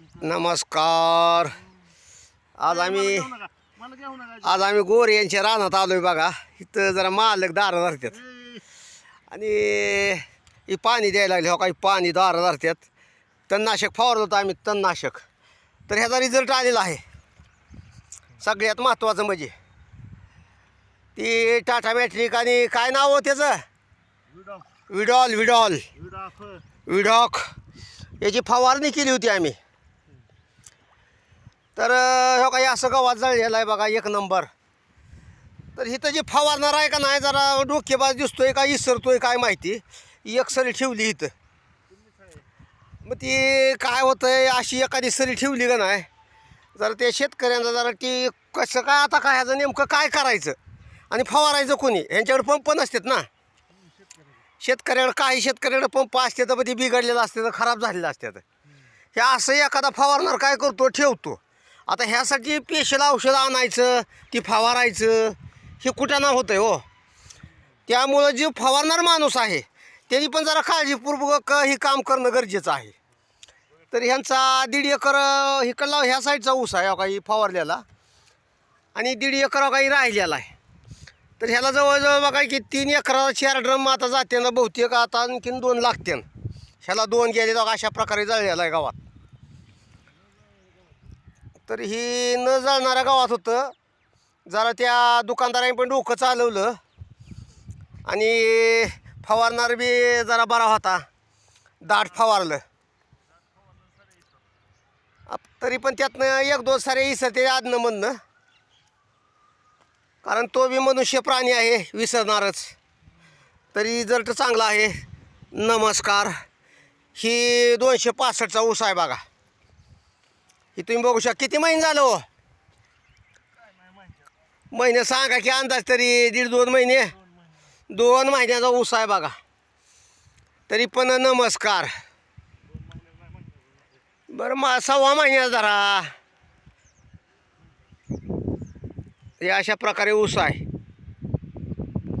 नमस्कार. आज आम्ही आज आम्ही गोरे यांच्या रानात आलोय बघा. इथं जरा मालक दारं धरतात आणि ही पाणी द्यायला लागले हो काही पाणी दारं धरतात तणनाशक फवारलं होतं आम्ही तणनाशक. तर ह्याचा रिझल्ट आलेला आहे. सगळ्यात महत्त्वाचं म्हणजे. ती टाटा मॅट्रिक आणि काय नाव हो त्याचं? विडॉल. विडॉल विडॉक विडॉक. याची फवारणी केली होती आम्ही. तर हो काही असं गव्हात जळलेलं आहे बघा एक नंबर. तर इथं जे फवारणार आहे का नाही जरा डोकेबाज दिसतोय का इसरतोय काय माहिती. एक सरी ठेवली इथं. मग ती काय होतंय अशी एखादी सरी ठेवली का नाही जरा ते शेतकऱ्यांना जरा ती कसं काय आता काय ह्याचं नेमकं काय करायचं आणि फवारायचं कोणी? ह्यांच्याकडे पंप नसतात ना. शेतकऱ्याकडे काही शेतकऱ्याकडे पंप असते तर ते बिघडलेलं असते तर खराब झालेलं असतात हे असं एखादा फवारणार काय करतो ठेवतो. आता ह्यासाठी पेशीला औषधं आणायचं ती फवारायचं हे कुठं ना होतं हो. त्यामुळं जे फवारणार माणूस आहे त्यांनी पण जरा काळजीपूर्वक हे काम करणं गरजेचं आहे. तर ह्यांचा दीड एकर इकडला ह्या साईडचा ऊस आहे हो काही फवारलेला. आणि दीड एकर काही राहिलेला आहे. तर ह्याला जवळजवळ बघा की तीन एकराला चार ड्रम आता जाते ना बहुतेक आता आणखीन दोन लागते. ह्याला दोन गेले अशा प्रकारे जळलेला आहे गावात. तर ही न जाणाऱ्या गावात होतं. जरा त्या दुकानदाराने पण डोकं चालवलं. आणि फवारणार बी जरा बरा होता. दाट फवारलं. तरी पण त्यातनं एक दोन सारे इसरते आदनं म्हणणं कारण तो बी मनुष्य प्राणी आहे विसरणारच. तरी रिझल्ट चांगला आहे नमस्कार. ही दोनशे पासष्टचा ऊस आहे बघा. ही तुम्ही बघू शकता. किती महिने झालं हो? महिने सांगा की अंदाज तरी दीड दोन महिने? दोन महिन्याचा ऊस आहे बघा. तरी पण नमस्कार. बरं मग सव्वा महिन्याचा जरा हे अशा प्रकारे ऊस आहे.